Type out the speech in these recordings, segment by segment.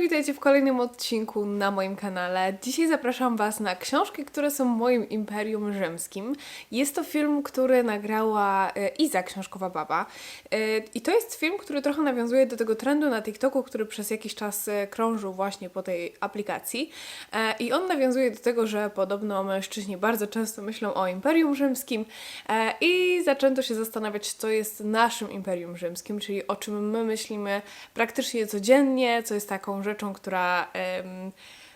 witajcie w kolejnym odcinku na moim kanale. Dzisiaj zapraszam Was na książki, które są moim imperium rzymskim. Jest to film, który nagrała e, Iza, książkowa baba. E, I to jest film, który trochę nawiązuje do tego trendu na TikToku, który przez jakiś czas e, krążył właśnie po tej aplikacji. I on nawiązuje do tego, że podobno mężczyźni bardzo często myślą o imperium rzymskim i zaczęto się zastanawiać, co jest naszym imperium rzymskim, czyli o czym my myślimy praktycznie codziennie, co jest taką rzeczą, która em,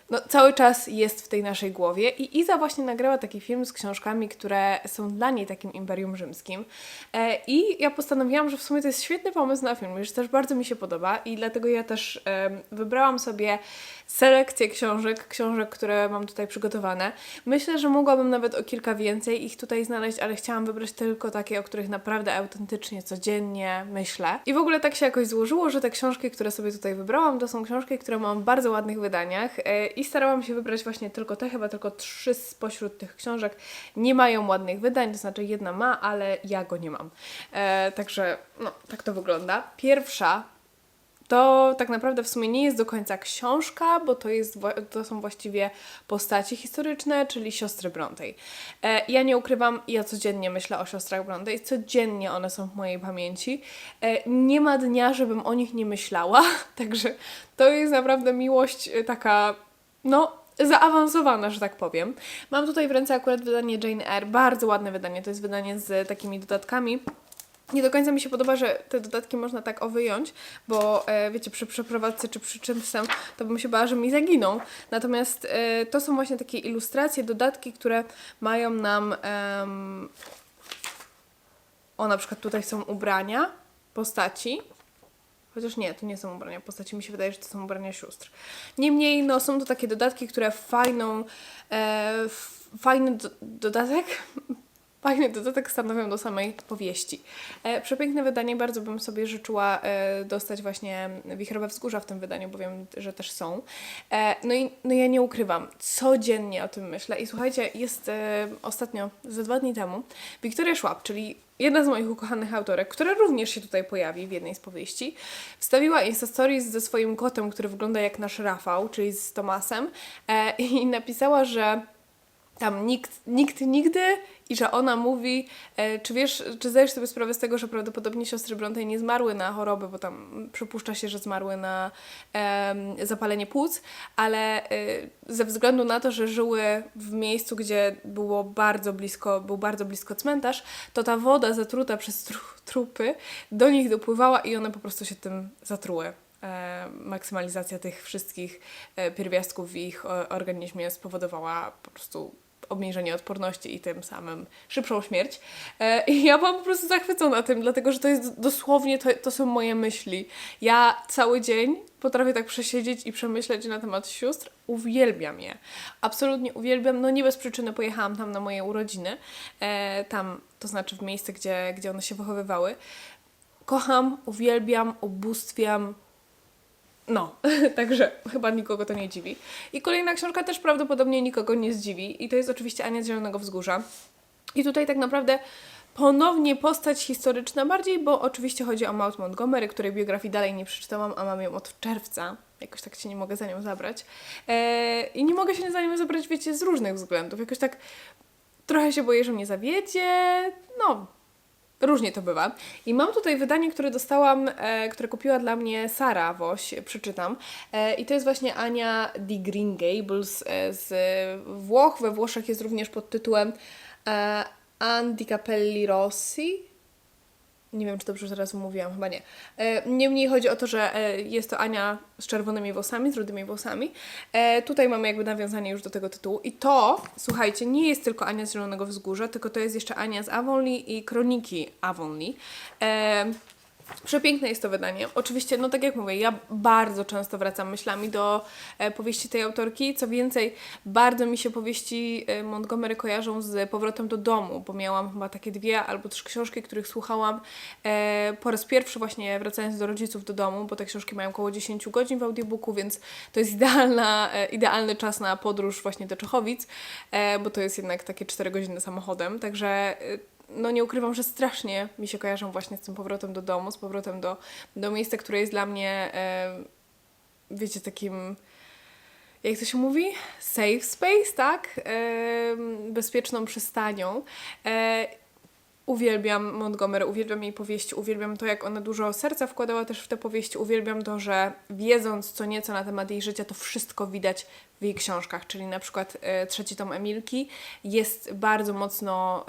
no, cały czas jest w tej naszej głowie. I Iza właśnie nagrała taki film z książkami, które są dla niej takim imperium rzymskim. E, I ja postanowiłam, że w sumie to jest świetny pomysł na film, że też bardzo mi się podoba i dlatego ja też em, wybrałam sobie selekcję książek, książek, które mam tutaj przygotowane. Myślę, że mogłabym nawet o kilka więcej ich tutaj znaleźć, ale chciałam wybrać tylko takie, o których naprawdę autentycznie, codziennie myślę. I w ogóle tak się jakoś złożyło, że te książki, które sobie tutaj wybrałam, to są książki, które mam w bardzo ładnych wydaniach e, i starałam się wybrać właśnie tylko te, chyba tylko trzy spośród tych książek nie mają ładnych wydań, to znaczy jedna ma, ale ja go nie mam. E, także, no, tak to wygląda. Pierwsza to tak naprawdę w sumie nie jest do końca książka, bo to, jest, to są właściwie postaci historyczne, czyli siostry Brontej. E, ja nie ukrywam, ja codziennie myślę o siostrach Brontej, codziennie one są w mojej pamięci. E, nie ma dnia, żebym o nich nie myślała, także to jest naprawdę miłość e, taka, no, zaawansowana, że tak powiem. Mam tutaj w ręce akurat wydanie Jane Eyre, bardzo ładne wydanie, to jest wydanie z takimi dodatkami. Nie do końca mi się podoba, że te dodatki można tak o wyjąć, bo e, wiecie, przy przeprowadzce czy przy czymś tam, to bym się bała, że mi zaginą. Natomiast e, to są właśnie takie ilustracje, dodatki, które mają nam. o, na przykład tutaj są ubrania postaci. Chociaż nie, to nie są ubrania postaci, mi się wydaje, że to są ubrania sióstr. Niemniej, no, są to takie dodatki, które fajną, e, fajny do, dodatek, fajny dodatek stanowią do samej powieści. E, przepiękne wydanie, bardzo bym sobie życzyła e, dostać właśnie Wichrowe Wzgórza w tym wydaniu, bo wiem, że też są. E, no i no ja nie ukrywam, codziennie o tym myślę i słuchajcie, jest e, ostatnio, ze dwa dni temu, Wiktoria Szłap, czyli jedna z moich ukochanych autorek, która również się tutaj pojawi w jednej z powieści, wstawiła Insta Stories ze swoim kotem, który wygląda jak nasz Rafał, czyli z Tomasem e, i napisała, że tam nikt, nikt nigdy i że ona mówi, e, czy wiesz, czy zdajesz sobie sprawę z tego, że prawdopodobnie siostry Bronte nie zmarły na choroby, bo tam przypuszcza się, że zmarły na zapalenie płuc, ale e, ze względu na to, że żyły w miejscu, gdzie było bardzo blisko, był bardzo blisko cmentarz, to ta woda zatruta przez tru, trupy do nich dopływała i one po prostu się tym zatruły. E, maksymalizacja tych wszystkich pierwiastków w ich organizmie spowodowała po prostu obniżenie odporności i tym samym szybszą śmierć. E, I ja byłam po prostu zachwycona tym, dlatego że to jest dosłownie, to, to są moje myśli. Ja cały dzień potrafię tak przesiedzieć i przemyśleć na temat sióstr. Uwielbiam je. Absolutnie uwielbiam. No nie bez przyczyny pojechałam tam na moje urodziny. E, tam, to znaczy w miejsce, gdzie, gdzie one się wychowywały. Kocham, uwielbiam, ubóstwiam, no, także chyba nikogo to nie dziwi. I kolejna książka też prawdopodobnie nikogo nie zdziwi. I to jest oczywiście Ania z Zielonego Wzgórza. I tutaj tak naprawdę ponownie postać historyczna bardziej, bo oczywiście chodzi o Maud Montgomery, której biografii dalej nie przeczytałam, a mam ją od czerwca. Jakoś tak się nie mogę za nią zabrać. Eee, I nie mogę się za nią zabrać, wiecie, z różnych względów. Jakoś tak trochę się boję, że mnie zawiedzie. No, Różnie to bywa. I mam tutaj wydanie, które dostałam, e, które kupiła dla mnie Sara Woś, przeczytam. E, I to jest właśnie Ania di Green Gables e, z Włoch. We Włoszech jest również pod tytułem e, Anti Capelli Rossi. Nie wiem, czy dobrze teraz mówiłam, chyba nie. E, Niemniej chodzi o to, że e, jest to Ania z czerwonymi włosami, z rudymi włosami. E, Tutaj mamy jakby nawiązanie już do tego tytułu. I to, słuchajcie, nie jest tylko Ania z Zielonego Wzgórza, tylko to jest jeszcze Ania z Avonlea i Kroniki Avonlea. Przepiękne jest to wydanie. Oczywiście, no tak jak mówię, ja bardzo często wracam myślami do e, powieści tej autorki. Co więcej, bardzo mi się powieści e, Montgomery kojarzą z powrotem do domu, bo miałam chyba takie dwie albo trzy książki, których słuchałam e, po raz pierwszy właśnie wracając do rodziców do domu, bo te książki mają około 10 godzin w audiobooku, więc to jest idealna, idealny czas na podróż właśnie do Czechowic, bo to jest jednak takie 4 godziny samochodem, także no nie ukrywam, że strasznie mi się kojarzą właśnie z tym powrotem do domu, z powrotem do, do miejsca, które jest dla mnie e, wiecie, takim jak to się mówi? Safe space, tak? Em, bezpieczną przystanią. E, uwielbiam Montgomery, uwielbiam jej powieści, uwielbiam to, jak ona dużo serca wkładała też w te powieści, uwielbiam to, że wiedząc co nieco na temat jej życia, to wszystko widać w jej książkach, czyli na przykład e, trzeci tom Emilki jest bardzo mocno...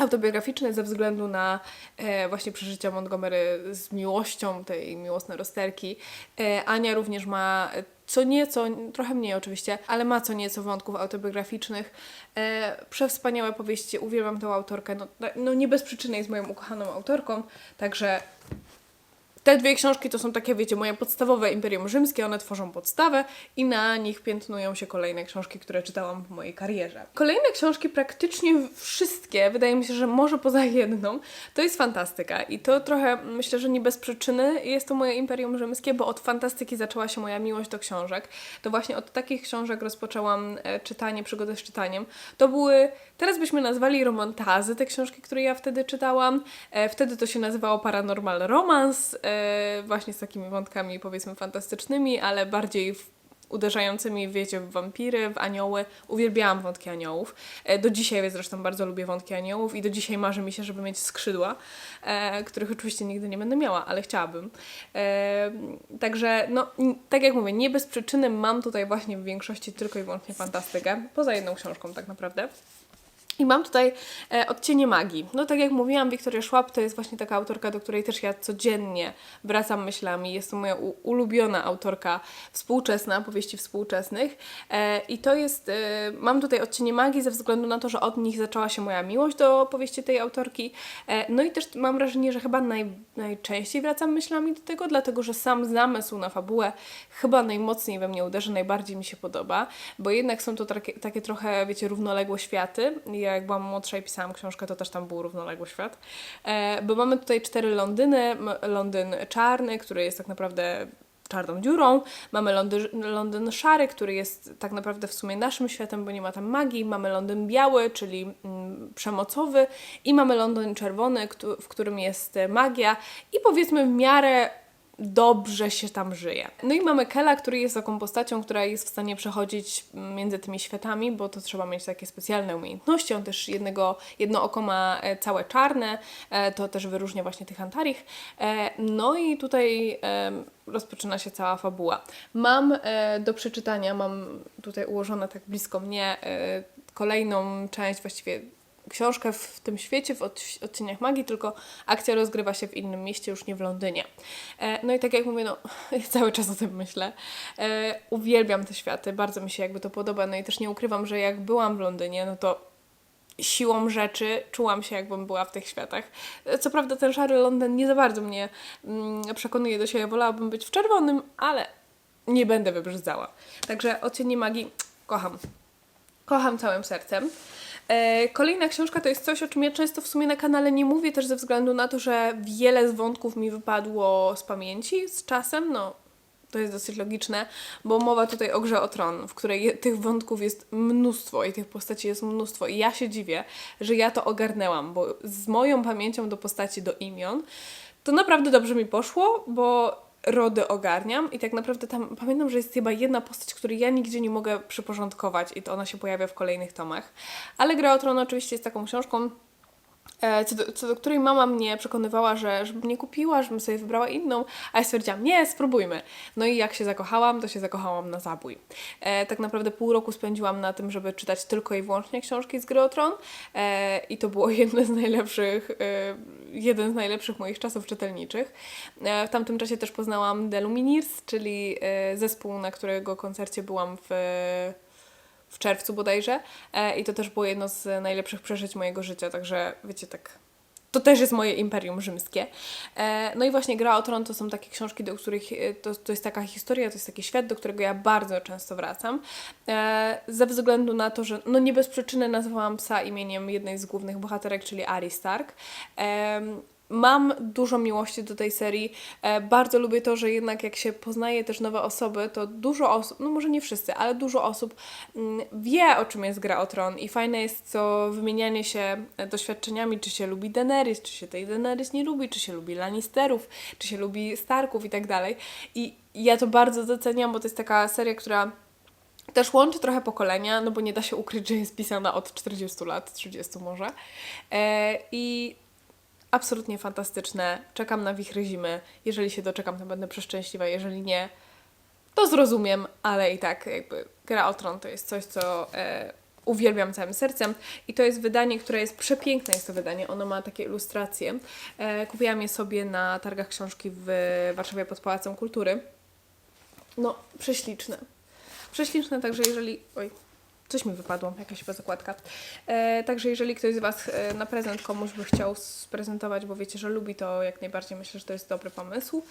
autobiograficzny ze względu na e, właśnie przeżycia Montgomery z miłością tej miłosnej rozterki. E, Ania również ma co nieco, trochę mniej oczywiście, ale ma co nieco wątków autobiograficznych. E, przewspaniałe powieści, uwielbiam tę autorkę. No, no nie bez przyczyny jest moją ukochaną autorką, także te dwie książki to są takie, wiecie, moje podstawowe Imperium Rzymskie, one tworzą podstawę i na nich piętnują się kolejne książki, które czytałam w mojej karierze. Kolejne książki, praktycznie wszystkie, wydaje mi się, że może poza jedną, to jest fantastyka i to trochę, myślę, że nie bez przyczyny jest to moje Imperium Rzymskie, bo od fantastyki zaczęła się moja miłość do książek. To właśnie od takich książek rozpoczęłam e, czytanie, przygodę z czytaniem. To były, teraz byśmy nazwali romantazy, te książki, które ja wtedy czytałam. E, wtedy to się nazywało Paranormal Romance, e, właśnie z takimi wątkami powiedzmy fantastycznymi, ale bardziej w, uderzającymi, wiecie, w wampiry, w anioły. Uwielbiałam wątki aniołów. E, do dzisiaj zresztą bardzo lubię wątki aniołów i do dzisiaj marzy mi się, żeby mieć skrzydła, e, których oczywiście nigdy nie będę miała, ale chciałabym. E, także, no, tak jak mówię, nie bez przyczyny mam tutaj właśnie w większości tylko i wyłącznie fantastykę, poza jedną książką tak naprawdę. I mam tutaj e, odcienie magii. No tak jak mówiłam, Wiktoria Schwab to jest właśnie taka autorka, do której też ja codziennie wracam myślami. Jest to moja ulubiona autorka współczesna, powieści współczesnych. E, I to jest, e, mam tutaj odcienie magii ze względu na to, że od nich zaczęła się moja miłość do powieści tej autorki. E, no i też mam wrażenie, że chyba naj, najczęściej wracam myślami do tego, dlatego że sam zamysł na fabułę chyba najmocniej we mnie uderzy, najbardziej mi się podoba, bo jednak są to takie, takie trochę, wiecie, równoległe światy. Ja jak byłam młodsza i pisałam książkę, to też tam był równoległy świat. E, bo mamy tutaj cztery Londyny. Londyn czarny, który jest tak naprawdę czarną dziurą. Mamy Londyn, Londyn szary, który jest tak naprawdę w sumie naszym światem, bo nie ma tam magii. Mamy Londyn biały, czyli mm, przemocowy. I mamy Londyn czerwony, w którym jest magia. I powiedzmy w miarę dobrze się tam żyje. No i mamy Kela, który jest taką postacią, która jest w stanie przechodzić między tymi światami, bo to trzeba mieć takie specjalne umiejętności. On też jednego, jedno oko ma e, całe czarne, e, to też wyróżnia właśnie tych Antarich. E, No i tutaj rozpoczyna się cała fabuła. Mam do przeczytania, mam tutaj ułożone tak blisko mnie kolejną część, właściwie książkę w tym świecie, w odci- odcieniach magii, tylko akcja rozgrywa się w innym mieście, już nie w Londynie. E, no i tak jak mówię, no cały czas o tym myślę. E, uwielbiam te światy, bardzo mi się jakby to podoba, no i też nie ukrywam, że jak byłam w Londynie, no to siłą rzeczy czułam się, jakbym była w tych światach. E, Co prawda ten szary Londyn nie za bardzo mnie mm, przekonuje do siebie, wolałabym być w czerwonym, ale nie będę wybrzydzała. Także Odcienie Magii kocham. Kocham całym sercem. E, Kolejna książka to jest coś, o czym ja często w sumie na kanale nie mówię, też ze względu na to, że wiele z wątków mi wypadło z pamięci z czasem. No, to jest dosyć logiczne, bo mowa tutaj o grze o tron, w której je, tych wątków jest mnóstwo i tych postaci jest mnóstwo. I ja się dziwię, że ja to ogarnęłam, bo z moją pamięcią do postaci, do imion, to naprawdę dobrze mi poszło, bo rody ogarniam i tak naprawdę tam pamiętam, że jest chyba jedna postać, której ja nigdzie nie mogę przyporządkować i to ona się pojawia w kolejnych tomach. Ale Gra o Tron oczywiście jest taką książką, co do, co do której mama mnie przekonywała, że żebym nie kupiła, żebym sobie wybrała inną, a ja stwierdziłam, nie, spróbujmy. No i jak się zakochałam, to się zakochałam na zabój. E, tak naprawdę pół roku spędziłam na tym, żeby czytać tylko i wyłącznie książki z Gry e, i to było jedno z najlepszych, e, jeden z najlepszych moich czasów czytelniczych. E, w tamtym czasie też poznałam The Lumineers, czyli e, zespół, na którego koncercie byłam w w czerwcu bodajże e, i to też było jedno z najlepszych przeżyć mojego życia, także wiecie, tak to też jest moje imperium rzymskie. E, no i właśnie Gra o Tron to są takie książki, do których e, to, to jest taka historia, to jest taki świat, do którego ja bardzo często wracam. Ze względu na to, że no nie bez przyczyny nazwałam psa imieniem jednej z głównych bohaterek, czyli Arya Stark. Mam dużo miłości do tej serii. E, bardzo lubię to, że jednak jak się poznaje też nowe osoby, to dużo osób, no może nie wszyscy, ale dużo osób mm, wie o czym jest gra o tron i fajne jest to wymienianie się e, doświadczeniami, czy się lubi Daenerys, czy się tej Daenerys nie lubi, czy się lubi Lannisterów, czy się lubi Starków i tak dalej. I ja to bardzo doceniam, bo to jest taka seria, która też łączy trochę pokolenia, no bo nie da się ukryć, że jest pisana od 40 lat, 30 może. E, I absolutnie fantastyczne. Czekam na wichry zimy. Jeżeli się doczekam, to będę przeszczęśliwa. Jeżeli nie, to zrozumiem, ale i tak jakby Gra o Tron to jest coś, co e, uwielbiam całym sercem i to jest wydanie, które jest przepiękne jest to wydanie, ono ma takie ilustracje. E, kupiłam je sobie na targach książki w Warszawie pod Pałacem Kultury. No, prześliczne. Prześliczne, także jeżeli... Oj, coś mi wypadło, jakaś chyba zakładka. E, także jeżeli ktoś z Was e, na prezent komuś by chciał sprezentować, bo wiecie, że lubi, to jak najbardziej myślę, że to jest dobry pomysł.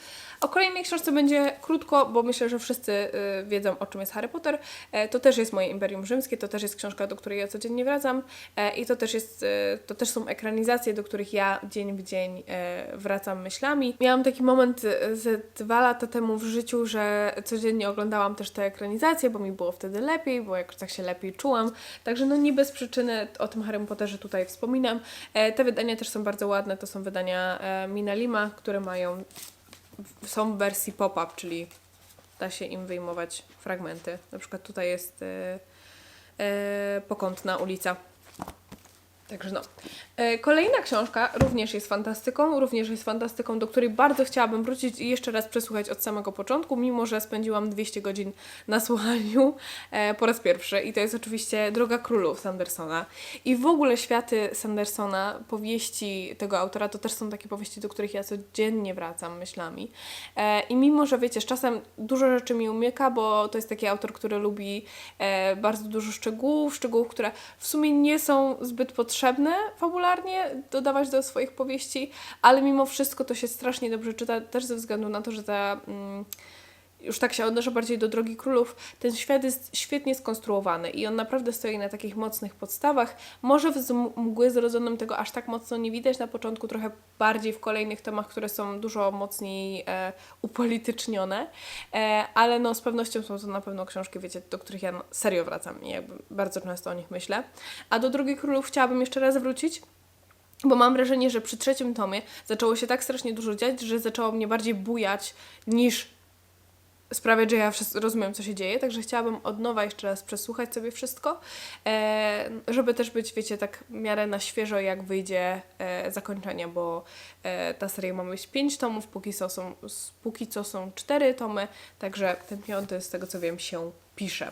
O kolejnej książce będzie krótko, bo myślę, że wszyscy e, wiedzą, o czym jest Harry Potter. E, to też jest moje Imperium Rzymskie, to też jest książka, do której ja codziennie wracam e, i to też, jest, e, to też są ekranizacje, do których ja dzień w dzień e, wracam myślami. Miałam taki moment e, ze dwa lata temu w życiu, że codziennie oglądałam też te ekranizacje, bo mi było wtedy lepiej, bo jakoś tak się lepiej czułam. Także no nie bez przyczyny o tym Harry Potterze tutaj wspominam. E, te wydania też są bardzo ładne, to są wydania e, Mina Lima, które mają, są w wersji pop-up, czyli da się im wyjmować fragmenty. Na przykład tutaj jest e, e, Pokątna ulica. Także no. E, Kolejna książka również jest fantastyką, również jest fantastyką, do której bardzo chciałabym wrócić i jeszcze raz przesłuchać od samego początku, mimo że spędziłam 200 godzin na słuchaniu e, po raz pierwszy. I to jest oczywiście Droga Królów Sandersona. I w ogóle światy Sandersona, powieści tego autora, to też są takie powieści, do których ja codziennie wracam myślami. E, I mimo, że wiecie, z czasem dużo rzeczy mi umyka, bo to jest taki autor, który lubi bardzo dużo szczegółów, szczegółów, które w sumie nie są zbyt potrzebne fabularnie dodawać do swoich powieści, ale mimo wszystko to się strasznie dobrze czyta, też ze względu na to, że ta. Mm, już tak się odnoszę bardziej do Drogi Królów, ten świat jest świetnie skonstruowany i on naprawdę stoi na takich mocnych podstawach. Może z mgły zrodzonym tego aż tak mocno nie widać na początku, trochę bardziej w kolejnych tomach, które są dużo mocniej e, upolitycznione, e, ale no z pewnością są to na pewno książki, wiecie, do których ja no, serio wracam i jakby bardzo często o nich myślę. A do Drogi Królów chciałabym jeszcze raz wrócić. Bo mam wrażenie, że przy trzecim tomie zaczęło się tak strasznie dużo dziać, że zaczęło mnie bardziej bujać niż sprawiać, że ja rozumiem, co się dzieje, także chciałabym od nowa jeszcze raz przesłuchać sobie wszystko, e, żeby też być, wiecie, tak w miarę na świeżo, jak wyjdzie e, zakończenie, bo e, ta seria ma mieć 5 tomów, póki co, są, póki co są 4 tomy, także ten piąty, z tego co wiem, się pisze.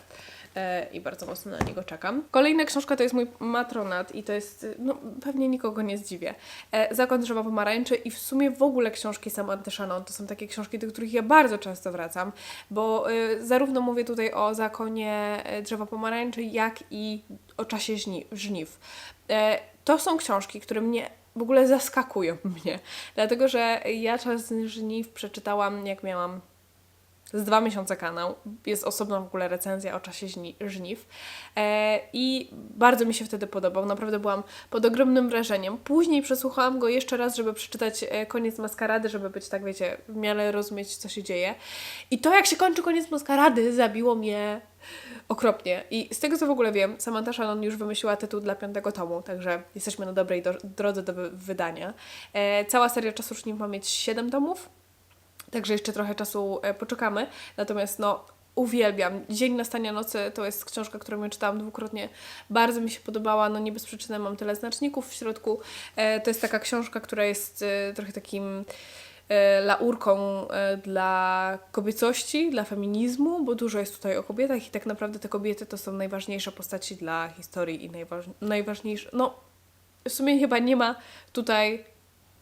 E, I bardzo mocno na niego czekam. Kolejna książka to jest mój matronat i to jest, no pewnie nikogo nie zdziwię. E, Zakon drzewa pomarańczy i w sumie w ogóle książki Samantha Shannon to są takie książki, do których ja bardzo często wracam, bo y, zarówno mówię tutaj o zakonie e, drzewa pomarańczy, jak i o czasie żni- żniw. E, to są książki, które mnie w ogóle zaskakują mnie, dlatego że ja czas żniw przeczytałam jak miałam z dwa miesiące kanał. Jest osobna w ogóle recenzja o czasie żni- żniw. E, I bardzo mi się wtedy podobał. Naprawdę byłam pod ogromnym wrażeniem. Później przesłuchałam go jeszcze raz, żeby przeczytać e, koniec maskarady, żeby być tak, wiecie, w miarę rozumieć, co się dzieje. I to, jak się kończy koniec maskarady, zabiło mnie okropnie. I z tego, co w ogóle wiem, Samantha Shannon już wymyśliła tytuł dla piątego tomu, także jesteśmy na dobrej do- drodze do wy- wydania. E, cała seria Czasu Żniw ma mieć 7 tomów. Także jeszcze trochę czasu e, poczekamy. Natomiast no, uwielbiam. Dzień nastania nocy to jest książka, którą ja czytałam dwukrotnie. Bardzo mi się podobała. No nie bez przyczyny mam tyle znaczników w środku. E, to jest taka książka, która jest e, trochę takim laurką dla kobiecości, dla feminizmu, bo dużo jest tutaj o kobietach i tak naprawdę te kobiety to są najważniejsze postaci dla historii i najważ, najważniejsze. No, w sumie chyba nie ma tutaj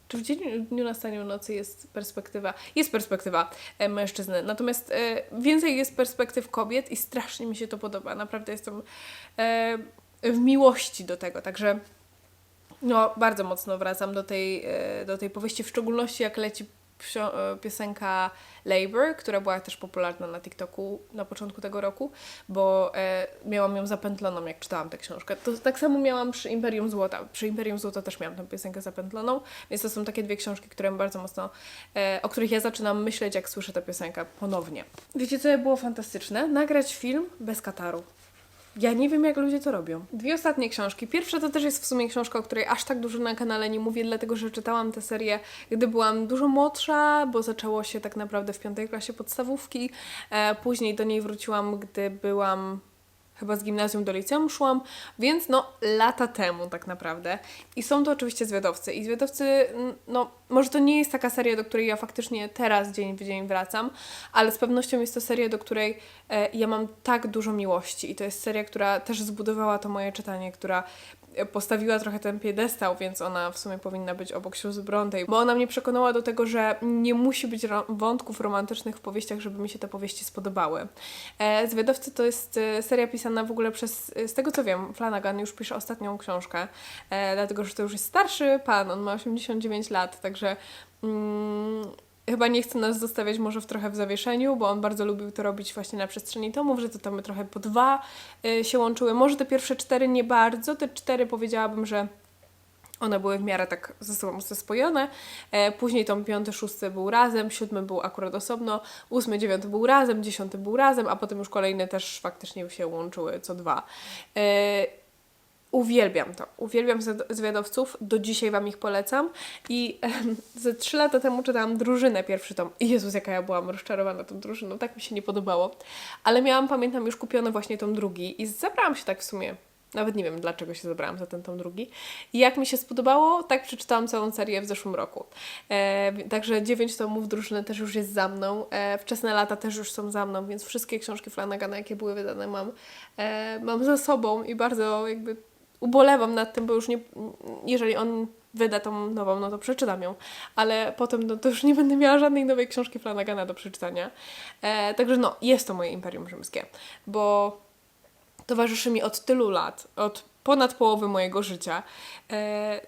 czy w dzień, dniu nastania nocy jest perspektywa? Jest perspektywa e, mężczyzny, natomiast e, więcej jest perspektyw kobiet i strasznie mi się to podoba. Naprawdę jestem e, w miłości do tego, także no, bardzo mocno wracam do tej, do tej powieści, w szczególności jak leci piosenka Labor, która była też popularna na TikToku na początku tego roku, bo e, miałam ją zapętloną, jak czytałam tę książkę. To tak samo miałam przy Imperium Złota. Przy Imperium Złota też miałam tę piosenkę zapętloną, więc to są takie dwie książki, które bardzo mocno, e, o których ja zaczynam myśleć, jak słyszę tę piosenkę ponownie. Wiecie, co było fantastyczne? Nagrać film bez kataru. Ja nie wiem, jak ludzie to robią. Dwie ostatnie książki. Pierwsza to też jest w sumie książka, o której aż tak dużo na kanale nie mówię, dlatego że czytałam tę serię, gdy byłam dużo młodsza, bo zaczęło się tak naprawdę w piątej klasie podstawówki. E, później do niej wróciłam, gdy byłam chyba z gimnazjum do liceum szłam, więc no lata temu tak naprawdę. I są to oczywiście zwiadowcy. I zwiadowcy, mm, no może to nie jest taka seria, do której ja faktycznie teraz dzień w dzień wracam, ale z pewnością jest to seria, do której e, ja mam tak dużo miłości. I to jest seria, która też zbudowała to moje czytanie, która postawiła trochę ten piedestał, więc ona w sumie powinna być obok sióstr Bronte, bo ona mnie przekonała do tego, że nie musi być wątków romantycznych w powieściach, żeby mi się te powieści spodobały. E, Zwiadowcy to jest e, seria pisana w ogóle przez, e, z tego co wiem, Flanagan już pisze ostatnią książkę, e, dlatego że to już jest starszy pan, on ma 89 lat, także mm, chyba nie chce nas zostawiać może w trochę w zawieszeniu, bo on bardzo lubił to robić właśnie na przestrzeni tomów, że to tam trochę po dwa e, się łączyły. Może te pierwsze cztery nie bardzo, te cztery powiedziałabym, że one były w miarę tak ze sobą spojone. E, później tom piąty, szósty był razem, siódmy był akurat osobno, ósmy, dziewiąty był razem, dziesiąty był razem, a potem już kolejne też faktycznie się łączyły co dwa. E, uwielbiam to. Uwielbiam zwiad- zwiadowców. Do dzisiaj Wam ich polecam. I ze trzy lata temu czytałam Drużynę, pierwszy tom. I Jezus, jaka ja byłam rozczarowana tą drużyną. Tak mi się nie podobało. Ale miałam, pamiętam, już kupiony właśnie tom drugi i zabrałam się tak w sumie nawet nie wiem, dlaczego się zabrałam za ten tom drugi. I jak mi się spodobało, tak przeczytałam całą serię w zeszłym roku. E, także dziewięć tomów drużyny też już jest za mną. E, wczesne lata też już są za mną, więc wszystkie książki Flanagana, jakie były wydane, mam, e, mam za sobą i bardzo jakby ubolewam nad tym, bo już nie, jeżeli on wyda tą nową, no to przeczytam ją, ale potem no, to już nie będę miała żadnej nowej książki Flanagana do przeczytania. E, także no, jest to moje Imperium Rzymskie, bo towarzyszy mi od tylu lat, od ponad połowy mojego życia. E,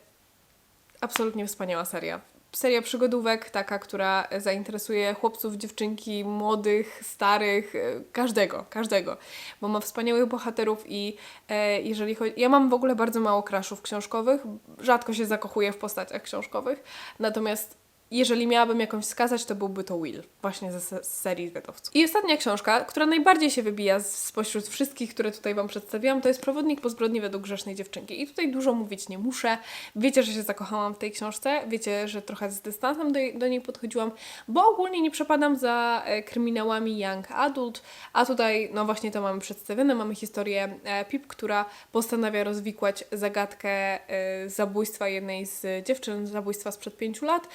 absolutnie wspaniała seria. Seria przygodówek, taka, która zainteresuje chłopców, dziewczynki, młodych, starych, e, każdego, każdego, bo ma wspaniałych bohaterów i e, jeżeli chodzi... Ja mam w ogóle bardzo mało kraszów książkowych, rzadko się zakochuję w postaciach książkowych, natomiast jeżeli miałabym jakąś wskazać, to byłby to Will, właśnie z serii Zwiadowców. I ostatnia książka, która najbardziej się wybija spośród wszystkich, które tutaj Wam przedstawiłam, to jest Przewodnik po zbrodni według grzesznej dziewczynki. I tutaj dużo mówić nie muszę. Wiecie, że się zakochałam w tej książce, wiecie, że trochę z dystansem do, do niej podchodziłam, bo ogólnie nie przepadam za e, kryminałami young adult, a tutaj, no właśnie to mamy przedstawione, mamy historię e, Pip, która postanawia rozwikłać zagadkę e, zabójstwa jednej z dziewczyn, zabójstwa sprzed pięciu lat,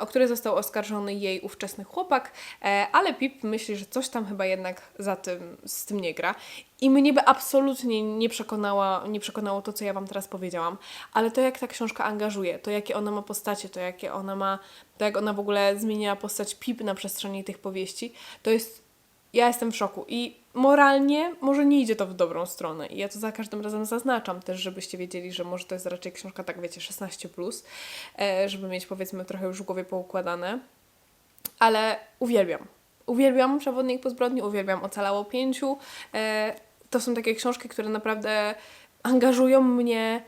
o które został oskarżony jej ówczesny chłopak, e, ale Pip myśli, że coś tam chyba jednak za tym, z tym nie gra. I mnie by absolutnie nie, przekonała, nie przekonało to, co ja Wam teraz powiedziałam, ale to, jak ta książka angażuje, to, jakie ona ma postacie, to, jakie ona ma, to, jak ona w ogóle zmieniała postać Pip na przestrzeni tych powieści, to jest ja jestem w szoku i moralnie może nie idzie to w dobrą stronę i ja to za każdym razem zaznaczam też, żebyście wiedzieli, że może to jest raczej książka, tak wiecie, 16+, plus, e, żeby mieć powiedzmy trochę już w głowie poukładane, ale uwielbiam. Uwielbiam Przewodnik po zbrodni, uwielbiam Ocalało Pięciu. E, to są takie książki, które naprawdę angażują mnie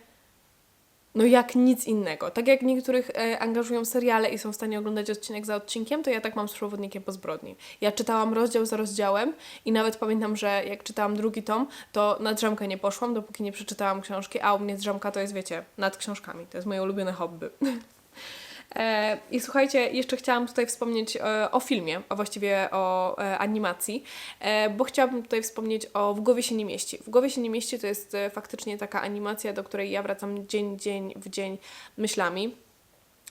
no jak nic innego. Tak jak niektórych e, angażują seriale i są w stanie oglądać odcinek za odcinkiem, to ja tak mam z Przewodnikiem po zbrodni. Ja czytałam rozdział za rozdziałem i nawet pamiętam, że jak czytałam drugi tom, to na drzemkę nie poszłam, dopóki nie przeczytałam książki, a u mnie drzemka to jest, wiecie, nad książkami. To jest moje ulubione hobby. E, I słuchajcie, jeszcze chciałam tutaj wspomnieć e, o filmie, a właściwie o e, animacji, bo chciałabym tutaj wspomnieć o W głowie się nie mieści. W głowie się nie mieści to jest faktycznie taka animacja, do której ja wracam dzień, dzień w dzień myślami.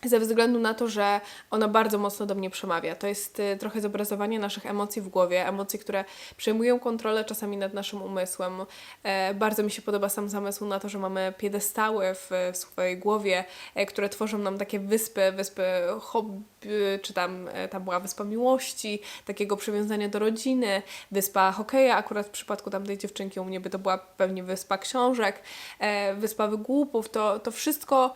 Ze względu na to, że ona bardzo mocno do mnie przemawia. To jest y, trochę zobrazowanie naszych emocji w głowie, emocji, które przejmują kontrolę czasami nad naszym umysłem. E, bardzo mi się podoba sam zamysł na to, że mamy piedestały w, w swojej głowie, e, które tworzą nam takie wyspy, wyspy hobby, czy tam, e, tam była wyspa miłości, takiego przywiązania do rodziny, wyspa hokeja, akurat w przypadku tamtej dziewczynki u mnie by to była pewnie wyspa książek, wyspa wygłupów, to, to wszystko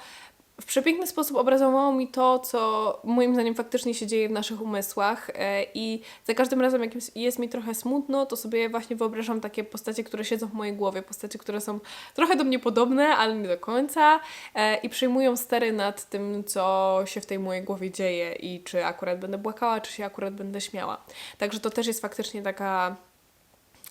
w przepiękny sposób obrazowało mi to, co moim zdaniem faktycznie się dzieje w naszych umysłach e, i za każdym razem, jak jest- mi trochę smutno, to sobie właśnie wyobrażam takie postacie, które siedzą w mojej głowie, postacie, które są trochę do mnie podobne, ale nie do końca e, i przejmują stery nad tym, co się w tej mojej głowie dzieje i czy akurat będę płakała, czy się akurat będę śmiała. Także to też jest faktycznie taka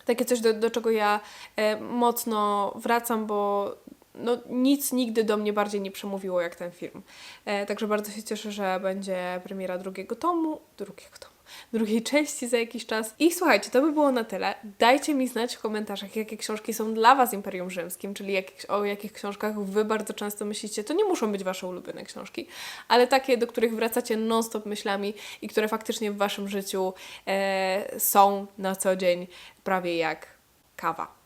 takie coś, do, do czego ja e, mocno wracam, bo no, nic nigdy do mnie bardziej nie przemówiło jak ten film. E, także bardzo się cieszę, że będzie premiera drugiego tomu, drugiego tomu, drugiej części za jakiś czas. I słuchajcie, to by było na tyle. Dajcie mi znać w komentarzach, jakie książki są dla Was Imperium Rzymskim, czyli jak, o jakich książkach Wy bardzo często myślicie. To nie muszą być Wasze ulubione książki, ale takie, do których wracacie non-stop myślami i które faktycznie w Waszym życiu e, są na co dzień prawie jak kawa.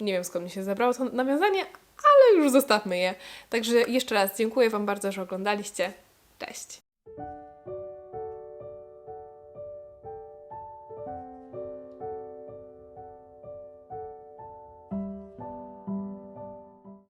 Nie wiem skąd mi się zabrało to nawiązanie, ale już zostawmy je. Także jeszcze raz dziękuję Wam bardzo, że oglądaliście. Cześć!